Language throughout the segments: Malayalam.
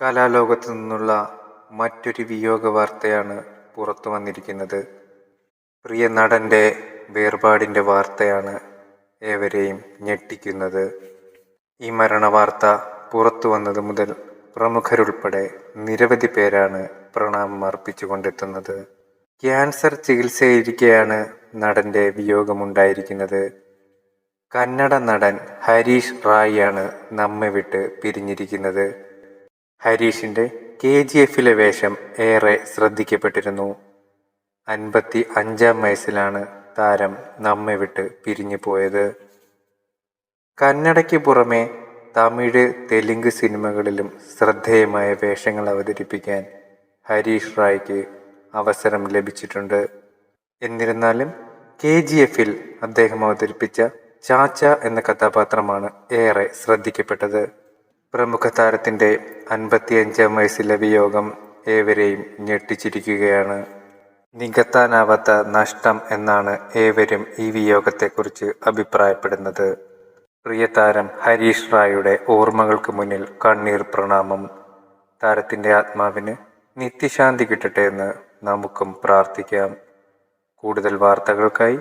കലാലോകത്തു നിന്നുള്ള മറ്റൊരു വിയോഗ വാർത്തയാണ് പുറത്തു വന്നിരിക്കുന്നത്. പ്രിയ നടന്റെ വേർപാടിന്റെ വാർത്തയാണ് ഏവരെയും ഞെട്ടിക്കുന്നത്. ഈ മരണ വാർത്ത പുറത്തു വന്നത് മുതൽ പ്രമുഖരുൾപ്പെടെ നിരവധി പേരാണ് പ്രണാമം അർപ്പിച്ചുകൊണ്ടെത്തുന്നത്. ക്യാൻസർ ചികിത്സയിരിക്കെയാണ് നടന്റെ വിയോഗമുണ്ടായിരിക്കുന്നത്. കന്നഡ നടൻ ഹരീഷ് റായിയാണ് നമ്മെ വിട്ട് പിരിഞ്ഞിരിക്കുന്നത്. ഹരീഷിന്റെ കെ ജി എഫിലെ വേഷം ഏറെ ശ്രദ്ധിക്കപ്പെട്ടിരുന്നു. അൻപത്തി അഞ്ചാം വയസ്സിലാണ് താരം നമ്മെ വിട്ട് പിരിഞ്ഞു പോയത്. കന്നഡയ്ക്ക് പുറമെ തമിഴ് തെലുങ്ക് സിനിമകളിലും ശ്രദ്ധേയമായ വേഷങ്ങൾ അവതരിപ്പിക്കാൻ ഹരീഷ് റായ്ക്ക് അവസരം ലഭിച്ചിട്ടുണ്ട്. എന്നിരുന്നാലും കെ ജി എഫിൽ അദ്ദേഹം അവതരിപ്പിച്ച ചാച്ച എന്ന കഥാപാത്രമാണ് ഏറെ ശ്രദ്ധിക്കപ്പെട്ടത്. പ്രമുഖ താരത്തിന്റെ അൻപത്തിയഞ്ചാം വയസ്സിലെ വിയോഗം ഏവരെയും ഞെട്ടിച്ചിരിക്കുകയാണ്. നികത്താനാവാത്ത നഷ്ടം എന്നാണ് ഏവരും ഈ വിയോഗത്തെക്കുറിച്ച് അഭിപ്രായപ്പെടുന്നത്. പ്രിയ താരം ഹരീഷ് റായുടെ ഓർമ്മകൾക്ക് മുന്നിൽ കണ്ണീർ പ്രണാമം. താരത്തിന്റെ ആത്മാവിന് നിത്യശാന്തി കിട്ടട്ടെ എന്ന് നമുക്കും പ്രാർത്ഥിക്കാം. കൂടുതൽ വാർത്തകൾക്കായി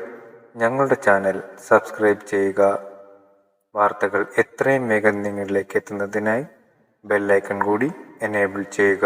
ഞങ്ങളുടെ ചാനൽ സബ്സ്ക്രൈബ് ചെയ്യുക. വാർത്തകൾ എത്രയും വേഗം നിങ്ങളിലേക്ക് എത്തുന്നതിനായി ബെല്ലൈക്കൺ കൂടി എനേബിൾ ചെയ്യുക.